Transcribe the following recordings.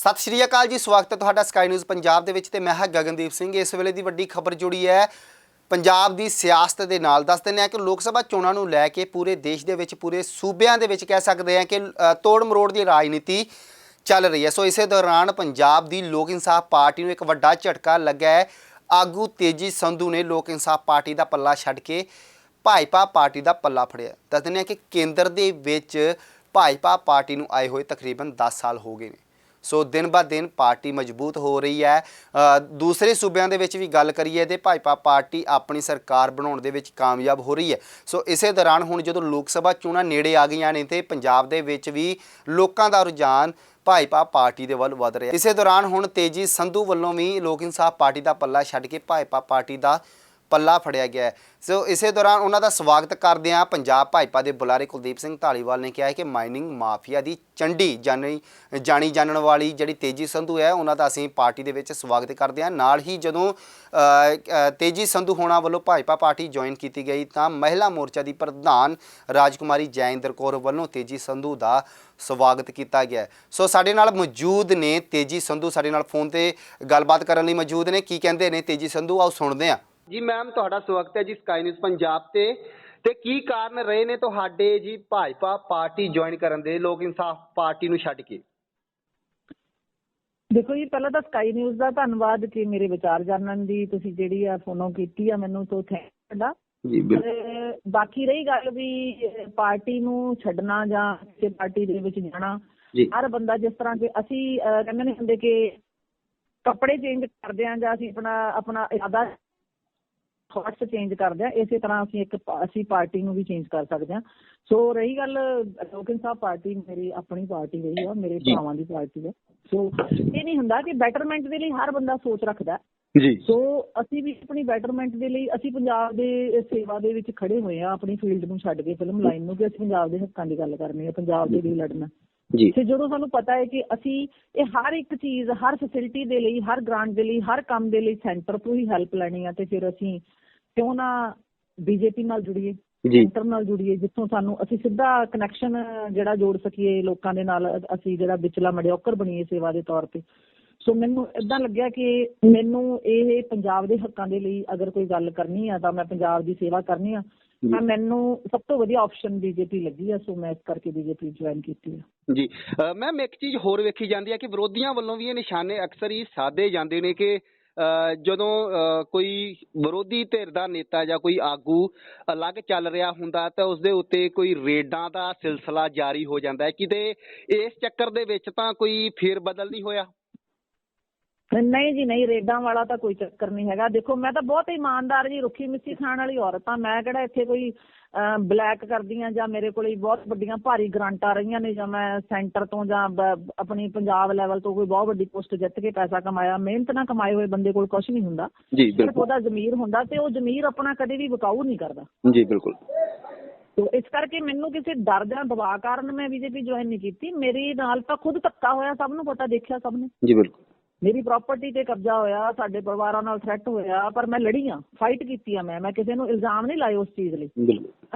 ਸਤਿ ਸ਼੍ਰੀ ਅਕਾਲ ਜੀ, ਸਵਾਗਤ ਹੈ ਤੁਹਾਡਾ ਸਕਾਈ ਨਿਊਜ਼ ਪੰਜਾਬ ਦੇ ਵਿੱਚ ਤੇ ਮੈਂ ਹਾਂ ਗਗਨਦੀਪ ਸਿੰਘ। ਇਸ ਵੇਲੇ ਦੀ ਵੱਡੀ ਖਬਰ ਜੁੜੀ ਹੈ, ਪੰਜਾਬ ਦੀ ਸਿਆਸਤ ਦੇ ਨਾਲ। ਦੱਸ ਦਿੰਦੇ ਹਾਂ ਕਿ ਲੋਕ ਸਭਾ ਚੋਣਾਂ ਨੂੰ ਲੈ ਕੇ ਪੂਰੇ ਦੇਸ਼ ਦੇ ਵਿੱਚ, ਪੂਰੇ ਸੂਬਿਆਂ ਦੇ ਵਿੱਚ ਕਹਿ ਸਕਦੇ ਹਾਂ ਕਿ ਤੋੜ ਮਰੋੜ ਦੀ ਰਾਜਨੀਤੀ ਚੱਲ ਰਹੀ ਹੈ। ਸੋ ਇਸੇ ਦੌਰਾਨ ਪੰਜਾਬ ਦੀ ਲੋਕ ਇਨਸਾਫ ਪਾਰਟੀ ਨੂੰ ਇੱਕ ਵੱਡਾ ਝਟਕਾ ਲੱਗਾ ਹੈ। ਆਗੂ ਤੇਜੀ ਸੰਧੂ ਨੇ ਲੋਕ ਇਨਸਾਫ ਪਾਰਟੀ ਦਾ ਪੱਲਾ ਛੱਡ ਕੇ ਭਾਜਪਾ ਪਾਰਟੀ ਦਾ ਪੱਲਾ ਫੜਿਆ। ਦੱਸ ਦਿੰਦੇ ਹਾਂ ਕਿ ਕੇਂਦਰ ਦੇ ਵਿੱਚ ਭਾਜਪਾ ਪਾਰਟੀ ਨੂੰ ਆਏ ਹੋਏ ਤਕਰੀਬਨ 10 ਸਾਲ ਹੋ ਗਏ ਨੇ। ਸੋ ਦਿਨ ਬਾ ਦਿਨ ਪਾਰਟੀ ਮਜ਼ਬੂਤ ਹੋ ਰਹੀ ਹੈ। ਦੂਸਰੇ ਸੂਬਿਆਂ ਦੇ ਵਿੱਚ ਵੀ ਗੱਲ ਕਰੀਏ ਤੇ ਭਾਜਪਾ ਪਾਰਟੀ ਆਪਣੀ ਸਰਕਾਰ ਬਣਾਉਣ ਦੇ ਵਿੱਚ ਕਾਮਯਾਬ ਹੋ ਰਹੀ ਹੈ। ਸੋ ਇਸੇ ਦੌਰਾਨ ਹੁਣ ਜਦੋਂ ਲੋਕ ਸਭਾ ਚੋਣਾਂ ਨੇੜੇ ਆ ਗਈਆਂ ਨੇ ਤੇ ਪੰਜਾਬ ਦੇ ਵਿੱਚ ਵੀ ਲੋਕਾਂ ਦਾ ਰੁਝਾਨ ਭਾਜਪਾ ਪਾਰਟੀ ਦੇ ਵੱਲ ਵਧ ਰਿਹਾ। ਇਸੇ ਦੌਰਾਨ ਹੁਣ ਤੇਜੀ ਸੰਧੂ ਵੱਲੋਂ ਵੀ ਲੋਕ ਇਨਸਾਫ ਪਾਰਟੀ ਦਾ ਪੱਲਾ ਛੱਡ ਕੇ ਭਾਜਪਾ ਪਾਰਟੀ ਦਾ ਪੱਲਾ ਫੜਿਆ ਗਿਆ ਹੈ। ਸੋ ਇਸੇ ਦੌਰਾਨ ਉਹਨਾਂ ਦਾ ਸਵਾਗਤ ਕਰਦੇ ਆ ਪੰਜਾਬ ਭਾਜਪਾ ਦੇ ਬੁਲਾਰੇ ਕੁਲਦੀਪ ਸਿੰਘ ਢਾਲੀਵਾਲ ਨੇ ਕਿਹਾ ਹੈ ਕਿ ਮਾਈਨਿੰਗ ਮਾਫੀਆ ਦੀ ਚੰਡੀ ਜਾਣੀ ਜਾਣੀ ਜਾਣਨ ਵਾਲੀ ਜਿਹੜੀ ਤੇਜੀ ਸੰਧੂ ਹੈ, ਉਹਨਾਂ ਦਾ ਅਸੀਂ ਪਾਰਟੀ ਦੇ ਵਿੱਚ ਸਵਾਗਤ ਕਰਦੇ ਹਾਂ। ਨਾਲ ਹੀ ਜਦੋਂ ਤੇਜੀ ਸੰਧੂ ਹੋਣਾ ਵੱਲੋਂ ਭਾਜਪਾ ਪਾਰਟੀ ਜੁਆਇਨ ਕੀਤੀ ਗਈ ਤਾਂ ਮਹਿਲਾ ਮੋਰਚਾ ਦੀ ਪ੍ਰਧਾਨ ਰਾਜਕੁਮਾਰੀ ਜੈਇੰਦਰ ਕੌਰ ਵੱਲੋਂ ਤੇਜੀ ਸੰਧੂ ਦਾ ਸਵਾਗਤ ਕੀਤਾ ਗਿਆ ਸੋ ਸਾਡੇ ਨਾਲ ਮੌਜੂਦ ਨੇ ਤੇਜੀ ਸੰਧੂ, ਸਾਡੇ ਨਾਲ ਫੋਨ ਤੇ ਗੱਲਬਾਤ ਕਰਨ ਲਈ ਮੌਜੂਦ ਨੇ। ਕੀ ਕਹਿੰਦੇ ਨੇ ਤੇਜੀ ਸੰਧੂ? ਆਓ ਸੁਣਦੇ ਹਾਂ। ਜੀ ਮੈਮ ਤੁਹਾਡਾ ਸਵਾਗਤ ਹੈ ਜੀ ਸਕਾਈ ਨਿਊਜ਼ ਪੰਜਾਬ ਤੇ। ਤੇ ਕੀ ਕਾਰਨ ਰਹੇ ਨੇ ਤੁਹਾਡੇ ਜੀ ਭਾਜਪਾ ਪਾਰਟੀ ਜੁਆਇਨ ਕਰਨ ਦੇ? ਲੋਕ ਇਨਸਾਫ ਪਾਰਟੀ ਨੂੰ ਛੱਡ ਕੇ। ਦੇਖੋ ਜੀ ਪਹਿਲਾਂ ਤਾਂ ਸਕਾਈ ਨਿਊਜ਼ ਦਾ ਧੰਨਵਾਦ ਕਿ ਮੇਰੇ ਵਿਚਾਰ ਜਾਣਨ ਦੀ ਤੁਸੀਂ ਜਿਹੜੀ ਆ ਫੋਨੋ ਕੀਤੀ ਆ ਮੈਨੂੰ ਤੋਂ ਥੈਂਕ ਤੁਹਾਡਾ ਜੀ ਬਾਕੀ ਰਹੀ ਗੱਲ ਵੀ ਪਾਰਟੀ ਨੂੰ ਛੱਡਣਾ ਜਾਂ ਕਿਸੇ ਪਾਰਟੀ ਦੇ ਵਿੱਚ ਜਾਣਾ ਹਰ ਬੰਦਾ ਜਿਸ ਤਰ੍ਹਾਂ ਕਿ ਅਸੀਂ ਕਹਿੰਦੇ ਨੇ ਹੁੰਦੇ ਕਿ ਕੱਪੜੇ ਚੇਂਜ ਕਰਦੇ ਆ ਜਾਂ ਅਸੀਂ ਆਪਣਾ ਆਪਣਾ ਇਰਾਦਾ ਥਾਟਸ ਚੇਂਜ ਕਰਦੇ ਆ ਇਸੇ ਤਰ੍ਹਾਂ ਅਸੀਂ ਇੱਕ ਅਸੀਂ ਪਾਰਟੀ ਨੂੰ ਵੀ ਚੇਂਜ ਕਰ ਸਕਦੇ ਆ। ਸੋ ਰਹੀ ਗੱਲ ਲੋਕ ਇਨਸਾਫ ਪਾਰਟੀ ਮੇਰੀ ਆਪਣੀ ਪਾਰਟੀ ਰਹੀ ਆ ਮੇਰੇ। ਭਰਾਵਾਂ ਦੀ ਪਾਰਟੀ ਹੈ ਸੋ ਇਹ ਨਹੀਂ ਹੁੰਦਾ ਕਿ ਬੈਟਰਮੈਂਟ ਦੇ ਲਈ ਹਰ ਬੰਦਾ ਸੋਚ ਰੱਖਦਾ ਜੀ। ਸੋ ਅਸੀਂ ਵੀ ਆਪਣੀ ਬੈਟਰਮੈਂਟ ਦੇ ਲਈ ਅਸੀਂ ਪੰਜਾਬ ਦੇ ਸੇਵਾ ਦੇ ਵਿੱਚ ਖੜੇ ਹੋਏ ਆ ਆਪਣੀ ਫੀਲਡ ਨੂੰ ਛੱਡ ਕੇ ਫਿਲਮ ਲਾਈਨ ਨੂੰ ਕਿ ਅਸੀਂ ਪੰਜਾਬ ਦੇ ਹੱਕਾਂ ਦੀ ਗੱਲ ਕਰਨੀ ਹੈ ਪੰਜਾਬ ਦੇ ਲਈ ਲੜਨਾ। ਜੀ। ਤੇ ਜਦੋਂ ਸਾਨੂੰ ਪਤਾ ਹੈ ਕਿ ਅਸੀਂ ਇਹ ਹਰ ਇੱਕ ਚੀਜ਼ ਹਰ ਫੈਸਿਲਿਟੀ ਦੇ ਲਈ ਹਰ ਗ੍ਰਾਂਟ ਦੇ ਲਈ ਹਰ ਕੰਮ ਦੇ ਲਈ ਸੈਂਟਰ ਤੋਂ ਹੀ ਹੈਲਪ ਲੈਣੀ ਆ ਤੇ ਫਿਰ ਅਸੀਂ ਕਿਉਂ ਨਾ ਬੀਜੇਪੀ ਨਾਲ ਜੁੜੀਏ ਸੈਂਟਰ ਨਾਲ ਜੁੜੀਏ ਜਿੱਥੋਂ ਸਾਨੂੰ ਅਸੀਂ ਸਿੱਧਾ ਕਨੈਕਸ਼ਨ ਜਿਹੜਾ ਜੋੜ ਸਕੀਏ ਲੋਕਾਂ ਦੇ ਨਾਲ ਅਸੀਂ ਜਿਹੜਾ ਵਿਚਲਾ ਮੜਿਓਕਰ ਬਣੀਏ ਸੇਵਾ ਦੇ ਤੌਰ ਤੇ। ਸੋ ਮੈਨੂੰ ਇਦਾਂ ਲੱਗਿਆ ਕਿ ਮੈਨੂੰ ਇਹ ਪੰਜਾਬ ਦੇ ਹੱਕਾਂ ਦੇ ਲਈ ਅਗਰ ਕੋਈ ਗੱਲ ਕਰਨੀ ਆ ਤਾਂ ਮੈਂ ਪੰਜਾਬ ਦੀ ਸੇਵਾ ਕਰਨੀ ਆ। ਤਾਂ ਮੈਨੂੰ ਸਭ ਤੋਂ ਵਧੀਆ ਆਪਸ਼ਨ ਬੀਜੇਪੀ ਲੱਗੀ ਆ ਸੋ ਮੈਂ ਇਸ ਕਰਕੇ ਬੀਜੇਪੀ ਜੁਆਇਨ ਕੀਤੀ ਆ। ਜੀ। ਮੈਮ ਇੱਕ ਚੀਜ਼ ਹੋਰ ਵੇਖੀ ਜਾਂਦੀ ਹੈ ਕਿ ਵਿਰੋਧੀਆਂ ਵੱਲੋਂ ਵੀ ਇਹ ਨਿਸ਼ਾਨੇ ਅਕਸਰ ਹੀ ਸਾਦੇ ਜਾਂਦੇ ਨੇ ਕਿ ਜਦੋਂ ਕੋਈ ਵਿਰੋਧੀ ਧਿਰ ਦਾ ਨੇਤਾ ਜਾਂ ਕੋਈ ਆਗੂ ਅਲੱਗ ਚੱਲ ਰਿਹਾ ਹੁੰਦਾ ਤਾਂ ਉਸ ਦੇ ਉੱਤੇ ਕੋਈ ਰੇਡਾਂ ਦਾ ਸਿਲਸਿਲਾ ਜਾਰੀ ਹੋ ਜਾਂਦਾ ਹੈ। ਕਿਤੇ ਇਸ ਚੱਕਰ ਦੇ ਵਿੱਚ ਤਾਂ ਕੋਈ ਫੇਰ ਬਦਲ ਨਹੀਂ ਹੋਇਆ? ਨਹੀਂ ਜੀ ਨਹੀਂ ਰੇਡਾਂ ਵਾਲਾ ਤਾਂ ਕੋਈ ਚੱਕਰ ਨਹੀਂ ਹੈਗਾ। ਦੇਖੋ ਮੈਂ ਤਾਂ ਬਹੁਤ ਇਮਾਨਦਾਰ ਜੀ ਰੁੱਖੀ ਮਿੱਸੀ ਖਾਣ ਵਾਲੀ ਔਰਤ ਆ ਮੈਂ ਕਿਹੜਾ ਇੱਥੇ ਕੋਈ ਬਲੈਕ ਕਰਦੀ ਆ ਜਾਂ ਮੇਰੇ ਕੋਲੇ ਬਹੁਤ ਵੱਡੀਆਂ ਭਾਰੀ ਗ੍ਰਾਂਟਾਂ ਰਹੀਆਂ ਨੇ ਜਾਂ ਮੈਂ ਸੈਂਟਰ ਤੋਂ ਜਾਂ ਆਪਣੀ ਪੰਜਾਬ ਲੈਵਲ ਤੋਂ ਕੋਈ ਬਹੁਤ ਵੱਡੀ ਪੋਸਟ ਜਿੱਤ ਕੇ ਪੈਸਾ ਕਮਾਇਆ ਮਿਹਨਤ ਨਾਲ ਕਮਾਏ ਹੋਏ ਬੰਦੇ ਕੋਲ ਕੁਝ ਨਹੀਂ ਹੁੰਦਾ। ਜੀ ਸਿਰਫ ਉਹਦਾ ਜ਼ਮੀਰ ਹੁੰਦਾ ਤੇ ਉਹ ਜ਼ਮੀਰ ਆਪਣਾ ਕਦੇ ਵੀ ਵਿਕਾਊ ਨਹੀਂ ਕਰਦਾ। ਜੀ ਬਿਲਕੁਲ। ਤੋ ਇਸ ਕਰਕੇ ਮੈਨੂੰ ਕਿਸੇ ਡਰ ਜਾਂ ਦਬਾਅ ਕਾਰਨ ਮੈਂ ਬੀਜੇਪੀ ਜੁਆਇਨ ਨਹੀਂ ਕੀਤੀ। ਮੇਰੇ ਨਾਲ ਤਾਂ ਖੁਦ ਧੱਕਾ ਹੋਇਆ ਸਭ ਨੂੰ ਪਤਾ ਦੇਖਿਆ ਸਭ ਨੇ। ਜੀ ਬਿਲਕੁਲ। ਮੇਰੀ ਪ੍ਰਾਪਰਟੀ ਤੇ ਕਬਜ਼ਾ ਹੋਇਆ ਸਾਡੇ ਪਰਿਵਾਰਾਂ ਨਾਲ ਥ੍ਰੈਟ ਹੋਇਆ ਪਰ ਮੈਂ ਲੜੀ ਆ ਫਾਈਟ ਕੀਤੀ ਆ ਮੈਂ ਮੈਂ ਕਿਸੇ ਨੂੰ ਇਲਜ਼ਾਮ ਨਹੀਂ ਲਾਏ ਉਸ ਚੀਜ਼ ਲਈ।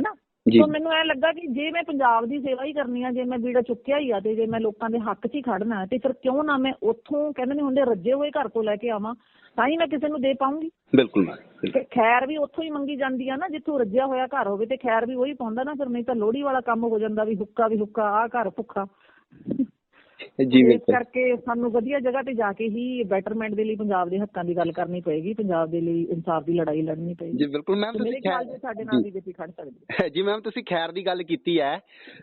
ਹਨਾ। ਸੋ ਮੈਨੂੰ ਐ ਲੱਗਾ ਕਿ ਜੇ ਮੈਂ ਪੰਜਾਬ ਦੀ ਸੇਵਾ ਹੀ ਕਰਨੀ ਆ ਜੇ ਮੈਂ ਬੀੜਾ ਚੁੱਕਿਆ ਹੀ ਆ ਤੇ ਜੇ ਮੈਂ ਲੋਕਾਂ ਦੇ ਹੱਕ 'ਚ ਹੀ ਖੜਨਾ ਤੇ ਫਿਰ ਕਿਉਂ ਨਾ ਮੈਂ ਉੱਥੋਂ ਕਹਿੰਦੇ ਨਹੀਂ ਹੁੰਦੇ ਰੱਜੇ ਹੋਏ ਘਰ ਤੋਂ ਲੈ ਕੇ ਆਵਾਂ ਤਾਂ ਹੀ ਮੈਂ ਕਿਸੇ ਨੂੰ ਦੇ ਪਾਉਂਗੀ। ਬਿਲਕੁਲ ਤੇ ਖੈਰ ਵੀ ਉੱਥੋਂ ਹੀ ਮੰਗੀ ਜਾਂਦੀ ਆ ਨਾ ਜਿੱਥੋਂ ਰੱਜਿਆ ਹੋਇਆ ਘਰ ਹੋਵੇ ਤੇ ਖੈਰ ਵੀ ਉਹੀ ਪਾਉਂਦਾ ਨਾ ਫਿਰ ਨਹੀਂ ਤਾਂ ਲੋਹੜੀ ਵਾਲਾ ਕੰਮ ਹੋ ਜਾਂਦਾ ਵੀ ਹੁੱਕਾ ਵੀ ਹੁੱਕਾ ਆ ਘਰ ਭੁੱਖਾ। ਜੀ ਇਸ ਕਰਕੇ ਸਾਨੂੰ ਵਧੀਆ ਜਗ੍ਹਾ ਤੇ ਜਾ ਕੇ ਹੀ ਬੈਟਰਮੈਂਟ ਦੇ ਲਈ ਪੰਜਾਬ ਦੇ ਹੱਕਾਂ ਦੀ ਗੱਲ ਕਰਨੀ ਪਏਗੀ ਪੰਜਾਬ ਦੇ ਲਈ ਇਨਸਾਫ ਦੀ ਲੜਾਈ ਲੜਨੀ ਪਏਗੀ। ਜੀ ਬਿਲਕੁਲ ਮੈਮ ਤੁਸੀਂ ਖੈਰ ਸਾਡੇ ਨਾਲ ਬੀਜੇਪੀ ਖੜ ਸਕਦੀ ਹੈ। ਜੀ ਮੈਮ ਤੁਸੀਂ ਖੈਰ ਦੀ ਗੱਲ ਕੀਤੀ ਹੈ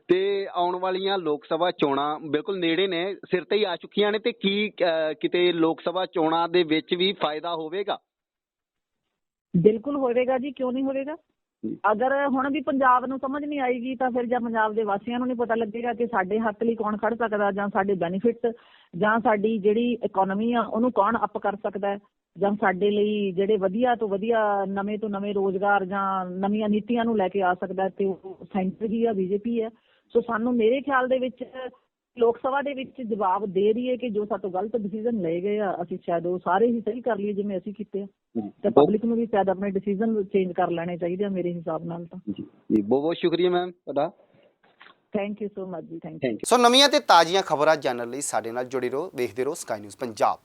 ਤੇ ਆਉਣ ਵਾਲੀਆਂ ਲੋਕ ਸਭਾ ਚੋਣਾਂ ਬਿਲਕੁਲ ਨੇੜੇ ਨੇ ਸਿਰ ਤੇ ਹੀ ਆ ਚੁੱਕੀਆਂ ਨੇ ਤੇ ਕੀ ਕਿਤੇ ਲੋਕ ਸਭਾ ਚੋਣਾਂ ਦੇ ਵਿੱਚ ਵੀ ਫਾਇਦਾ ਹੋਵੇਗਾ? ਬਿਲਕੁਲ ਹੋਵੇਗਾ ਜੀ ਕਿਉਂ ਨਹੀਂ ਹੋਵੇਗਾ। ਅਗਰ ਹੁਣ ਵੀ ਪੰਜਾਬ ਨੂੰ ਸਮਝ ਨਹੀਂ ਆਏਗੀ ਤਾਂ ਫਿਰ ਜਾਂ ਪੰਜਾਬ ਦੇ ਵਾਸੀਆਂ ਨੂੰ ਨਹੀਂ ਪਤਾ ਲੱਗੇਗਾ ਕਿ ਸਾਡੇ ਹੱਕ ਲਈ ਕੌਣ ਖੜ ਸਕਦਾ ਜਾਂ ਸਾਡੇ ਬੈਨੀਫਿਟਸ ਜਾਂ ਸਾਡੀ ਜਿਹੜੀ ਇਕਨੋਮੀ ਆ, ਉਹਨੂੰ ਕੌਣ ਅਪ ਕਰ ਸਕਦਾ ਜਾਂ ਸਾਡੇ ਲਈ ਜਿਹੜੇ ਵਧੀਆ ਤੋਂ ਵਧੀਆ ਨਵੇਂ ਤੋਂ ਨਵੇਂ ਰੋਜ਼ਗਾਰ ਜਾਂ ਨਵੀਆਂ ਨੀਤੀਆਂ ਨੂੰ ਲੈ ਕੇ ਆ ਸਕਦਾ ਤੇ ਉਹ ਸੈਂਟਰ ਹੀ ਆ ਬੀਜੇਪੀ ਹੈ। ਸੋ ਸਾਨੂੰ ਮੇਰੇ ਖਿਆਲ ਦੇ ਵਿੱਚ ਲੋਕ ਸਭਾ ਦੇ ਵਿੱਚ ਜਵਾਬ ਦੇ ਰਹੀ ਹੈ ਕਿ ਜੋ ਸਾਤੋਂ ਗਲਤ ਡਿਸੀਜਨ ਲਏ ਗਏ ਆ ਅਸੀਂ ਸ਼ਾਇਦ ਉਹ ਸਾਰੇ ਹੀ ਸਹੀ ਕਰ ਲਈਏ ਜਿਵੇਂ ਅਸੀਂ ਕੀਤੇ ਆ। ਤੇ ਪਬਲਿਕ ਨੂੰ ਵੀ ਸ਼ਾਇਦ ਆਪਣੇ ਡਿਸੀਜਨ ਚੇਂਜ ਕਰ ਲੈਣੇ ਚਾਹੀਦੇ ਆ ਮੇਰੇ ਹਿਸਾਬ ਨਾਲ ਤਾਂ। ਜੀ। ਬਹੁਤ ਬਹੁਤ ਸ਼ੁਕਰੀਆ ਮੈਮ ਤੁਹਾਡਾ। Thank you so much ji thank you thank you so ਨਵੀਆਂ ਤੇ ਤਾਜ਼ੀਆਂ ਖਬਰਾਂ ਜਾਣਨ ਲਈ ਸਾਡੇ ਨਾਲ ਜੁੜੇ ਰਹੋ ਵੇਖਦੇ ਰਹੋ ਸਕਾਈ ਨਿਊਜ਼ ਪੰਜਾਬ।